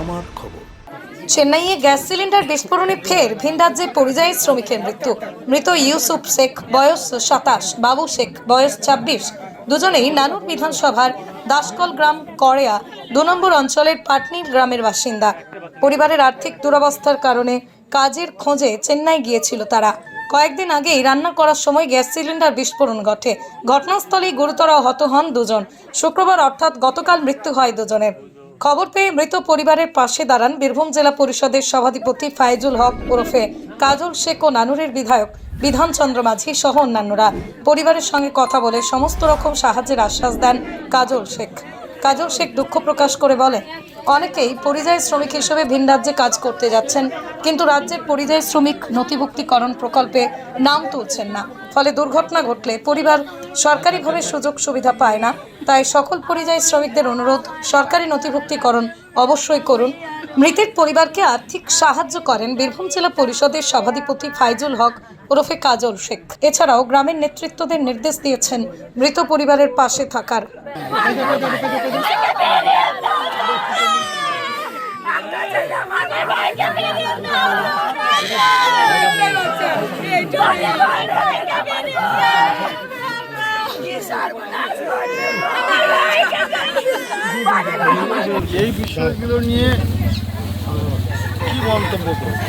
আমার খবর। চেন্নাইয়ে গ্যাস সিলিন্ডার বিস্ফোরণে ফের ভিন রাজ্যে পরিযায়ী শ্রমিকের মৃত্যু। মৃত ইউসুফ শেখ, বয়স সাতাশ, বাবু শেখ, বয়স ছাব্বিশ। দুজনেই নানুর বিধানসভার দাসকল গ্রাম করেয়া দু নম্বর অঞ্চলের পাটনির গ্রামের বাসিন্দা। পরিবারের আর্থিক দুরবস্থার কারণে কাজের খোঁজে চেন্নাই গিয়েছিল তারা। কয়েকদিন আগেই রান্না করার সময় গ্যাস সিলিন্ডার বিস্ফোরণ ঘটে। ঘটনাস্থলেই গুরুতর আহত হন দুজন। শুক্রবার অর্থাৎ গতকাল মৃত্যু হয় দুজনের। খবর পেয়ে মৃত পরিবারের পাশে দাঁড়ান বীরভূম জেলা পরিষদের সভাধিপতি ফাইজুল হক ওরফে কাজল শেখ ও নানুরের বিধায়ক বিধানচন্দ্র মাঝি সহ অন্যান্যরা। পরিবারের সঙ্গে কথা বলে সমস্ত রকম সাহায্যের আশ্বাস দেন কাজল শেখ। কাজল শেখ দুঃখ প্রকাশ করে বলেন, অনেকেই পরিযায়ী শ্রমিক হিসেবে ভিন রাজ্যে কাজ করতে যাচ্ছেন, কিন্তু রাজ্যের পরিযায়ী শ্রমিক নথিভুক্তিকরণ প্রকল্পে নাম তুলছেন না। ফলে দুর্ঘটনা ঘটলে পরিবার সরকারিভাবে সুযোগ সুবিধা পায় না। তাই সকল পরিযায়ী শ্রমিকদের অনুরোধ, সরকারি নথিভুক্তিকরণ অবশ্যই করুন। মৃতের পরিবারকে আর্থিক সাহায্য করেন বীরভূম জেলা পরিষদের সভাধিপতি ফাইজুল হক ওরফে কাজল শেখ। এছাড়াও গ্রামের নেতৃত্বদের নির্দেশ দিয়েছেন মৃত পরিবারের পাশে থাকার। এই বিষয়গুলো নিয়ে কি মন্তব্য করব?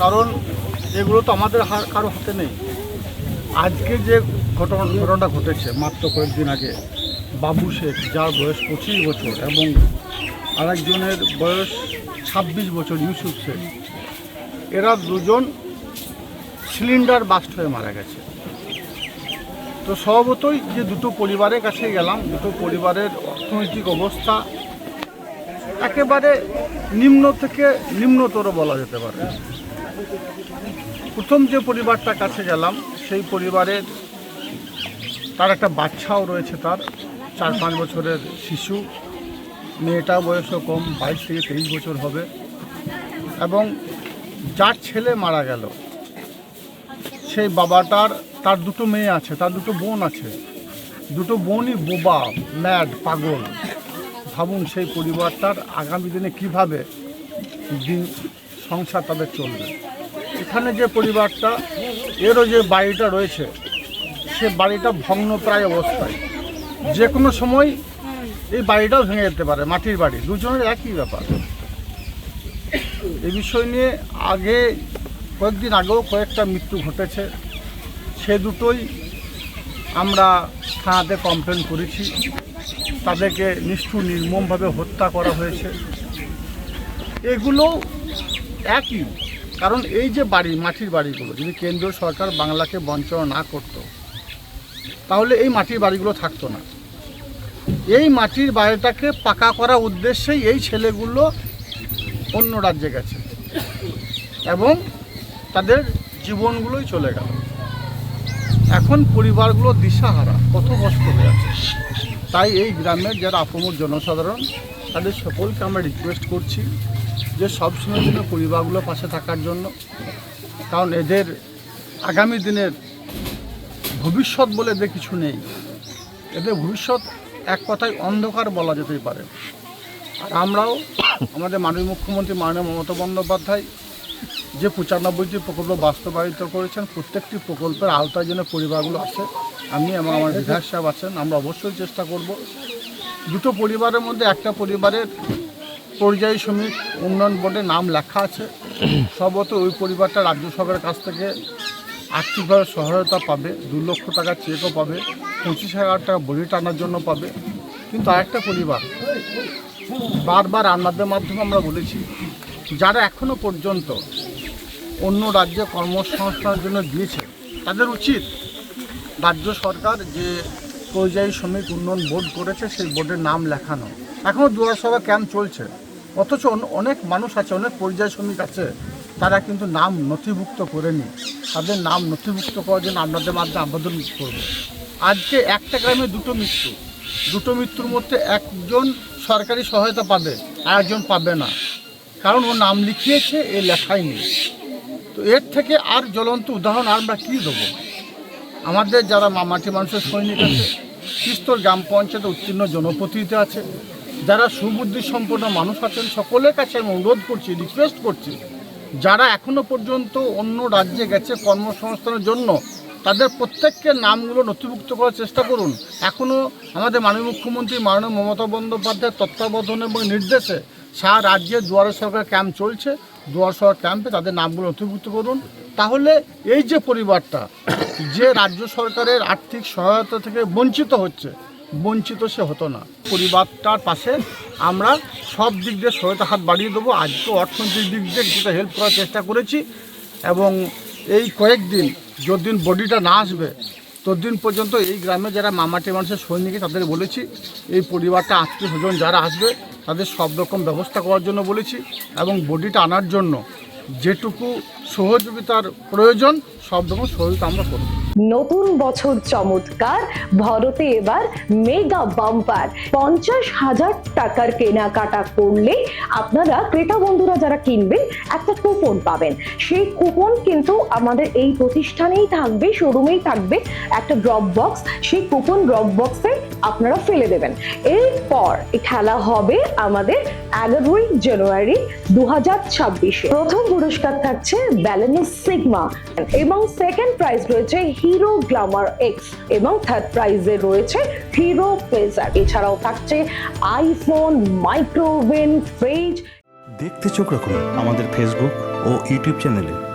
কারণ এগুলো তো আমাদের কারও হাতে নেই। আজকে যে ঘটনা ঘটনাটা ঘটেছে, মাত্র কয়েকদিন আগে, বাবু শেখ, যার বয়স পঁচিশ বছর এবং আরেকজনের বয়স ছাব্বিশ বছর, ইউসুফ শেখ, এরা দুজন সিলিন্ডার বাস্ট হয়ে মারা গেছে। তো স্বভাবতই যে দুটো পরিবারের কাছে গেলাম, দুটো পরিবারের অর্থনৈতিক অবস্থা একেবারে নিম্ন থেকে নিম্নতর বলা যেতে পারে। প্রথম যে পরিবারটার কাছে গেলাম, সেই পরিবারের তার একটা বাচ্চাও রয়েছে তার, চার পাঁচ বছরের শিশু। মেয়েটা বয়সও কম, বাইশ থেকে তেইশ বছর হবে। এবং যার ছেলে মারা গেল, সেই বাবাটার তার দুটো মেয়ে আছে, তার দুটো বোন আছে। দুটো বোনই বোবা, ম্যাড, পাগল। ভাবুন সেই পরিবারটার আগামী দিনে কীভাবে দিন, সংসার তাদের চলবে। এখানে যে পরিবারটা, এরও যে বাড়িটা রয়েছে, সে বাড়িটা ভগ্নপ্রায় অবস্থায়। যে কোনো সময় এই বাড়িটাও ভেঙে যেতে পারে, মাটির বাড়ি। দুজনের একই ব্যাপার। এ বিষয় নিয়ে আগে, কয়েকদিন আগেও কয়েকটা মৃত্যু ঘটেছে। সে দুটোই আমরা থানাতে কমপ্লেন করেছি। তাদেরকে নিষ্ঠুর, নির্মমভাবে হত্যা করা হয়েছে। এগুলো একই, কারণ এই যে বাড়ি, মাটির বাড়িগুলো, যদি কেন্দ্রীয় সরকার বাংলাকে বঞ্চনা না করতো, তাহলে এই মাটির বাড়িগুলো থাকতো না। এই মাটির বাড়িটাকে পাকা করার উদ্দেশ্যেই এই ছেলেগুলো অন্য রাজ্যে গেছে এবং তাদের জীবনগুলোই চলে গেল। এখন পরিবারগুলো দিশাহারা, কত কষ্ট হয়ে আছে। তাই এই গ্রামের যারা আপমর জনসাধারণ, তাদের সকলকে আমরা রিকোয়েস্ট করছি যে সবসময় জন্য পরিবারগুলো পাশে থাকার জন্য, কারণ এদের আগামী দিনের ভবিষ্যৎ বলে এদের কিছু নেই। এদের ভবিষ্যৎ এক কথায় অন্ধকার বলা যেতেই পারে। আর আমরাও আমাদের মাননীয় মুখ্যমন্ত্রী মাননীয় মমতা বন্দ্যোপাধ্যায় যে পঁচানব্বইটি প্রকল্প বাস্তবায়িত করেছেন, প্রত্যেকটি প্রকল্পের আওতায় যেন পরিবারগুলো আসে, আমি এবং আমার বিধায়ক সাহেব আছেন, আমরা অবশ্যই চেষ্টা করব। দুটো পরিবারের মধ্যে একটা পরিবারের পরিযায়ী শ্রমিক উন্নয়ন বোর্ডে নাম লেখা আছে। সম্ভবত ওই পরিবারটা রাজ্য সরকারের কাছ থেকে আর্থিকভাবে সহায়তা পাবে, দু লক্ষ টাকা চেকও পাবে, পঁচিশ হাজার টাকা বড়ি টানার জন্য পাবে। কিন্তু আরেকটা পরিবার, বারবার আমাদের মাধ্যমে আমরা বলেছি, যারা এখনও পর্যন্ত অন্য রাজ্যে কর্মসংস্থানের জন্য দিয়েছে। তাদের উচিত রাজ্য সরকার যে পরিযায়ী শ্রমিক উন্নয়ন বোর্ড করেছে, সেই বোর্ডের নাম লেখানো। এখনও দুয়ারসভা ক্যাম্প চলছে। অথচ অনেক মানুষ আছে, অনেক পরিযায়ী শ্রমিক আছে, তারা কিন্তু নাম নথিভুক্ত করেনি। তাদের নাম নথিভুক্ত করার জন্য আপনাদের মাধ্যমে আবেদন করব। আজকে একটা গ্রামে দুটো মৃত্যু। দুটো মৃত্যুর মধ্যে একজন সরকারি সহায়তা পাবে আর একজন পাবে না। কারণ ও নাম লিখিয়েছে, এ লেখাই নেই তো এর থেকে আর জ্বলন্ত উদাহরণ আমরা কী দেবো? আমাদের যারা মা- মাটি মানুষের সৈনিক আছে, তিস্তর গ্রাম পঞ্চায়েতে উত্তীর্ণ জনপ্রতিনিধি আছে, যারা সুবুদ্ধি সম্পন্ন মানুষ আছেন, সকলের কাছে আমি অনুরোধ করছি রিকোয়েস্ট করছি, যারা এখনও পর্যন্ত অন্য রাজ্যে গেছে কর্মসংস্থানের জন্য, তাদের প্রত্যেককে নামগুলো নথিভুক্ত করার চেষ্টা করুন। এখনও আমাদের মাননীয় মুখ্যমন্ত্রী, মাননীয় মমতা বন্দ্যোপাধ্যায়ের তত্ত্বাবধানে এবং নির্দেশে সারা রাজ্যে দুয়ারে সরকার ক্যাম্প চলছে। দুয়ার সরকার ক্যাম্পে তাদের নামগুলো নথিভুক্ত করুন। তাহলে এই যে পরিবারটা, যে রাজ্য সরকারের আর্থিক সহায়তা থেকে বঞ্চিত হচ্ছে, বঞ্চিত সে হতো না। পরিবারটার পাশে আমরা সব দিক দিয়ে সহায়তা হাত বাড়িয়ে দেবো। আজকে অর্থনৈতিক দিক দিয়ে কিছুটা হেল্প করার চেষ্টা করেছি এবং এই কয়েকদিন, যতদিন বডিটা না আসবে ততদিন পর্যন্ত এই গ্রামে যারা মামাটি মানুষের সৈনিক, তাদের বলেছি, এই পরিবারটা আত্মীয় স্বজন যারা আসবে, তাদের সব রকম ব্যবস্থা করার জন্য বলেছি এবং বডিটা আনার জন্য যেটুকু সহযোগিতার প্রয়োজন, সব রকম সহযোগিতা আমরা করব। নতুন বছর চমৎকার, ভরতে এবার মেগা বাম্পার পঞ্চাশ হাজার টাকার কেনাকাটা করলে আপনারা ক্রেতা বন্ধুরা যারা কিনবেন, একটা কুপন পাবেন। সেই কুপন কিন্তু আমাদের এই প্রতিষ্ঠানেই থাকবে শোরুমেই থাকবে, একটা ড্রপ বক্স সেই কুপন ড্রপ বক্সে আপনারা ফেলে দেবেন। এরপর খেলা হবে আমাদের এগারোই জানুয়ারি দু হাজার ছাব্বিশে। প্রথম পুরস্কার থাকছে ব্যালেন্স সিগমা এবং সেকেন্ড প্রাইজ রয়েছে হিরো গ্লামার এক্স এবং থার্ড প্রাইজে রয়েছে হিরো পেজার এছাড়াও থাকছে আইফোন মাইক্রোওভেন ফ্রিজ দেখতে চোখ রাখুন আমাদের ফেসবুক ও ইউটিউব চ্যানেলে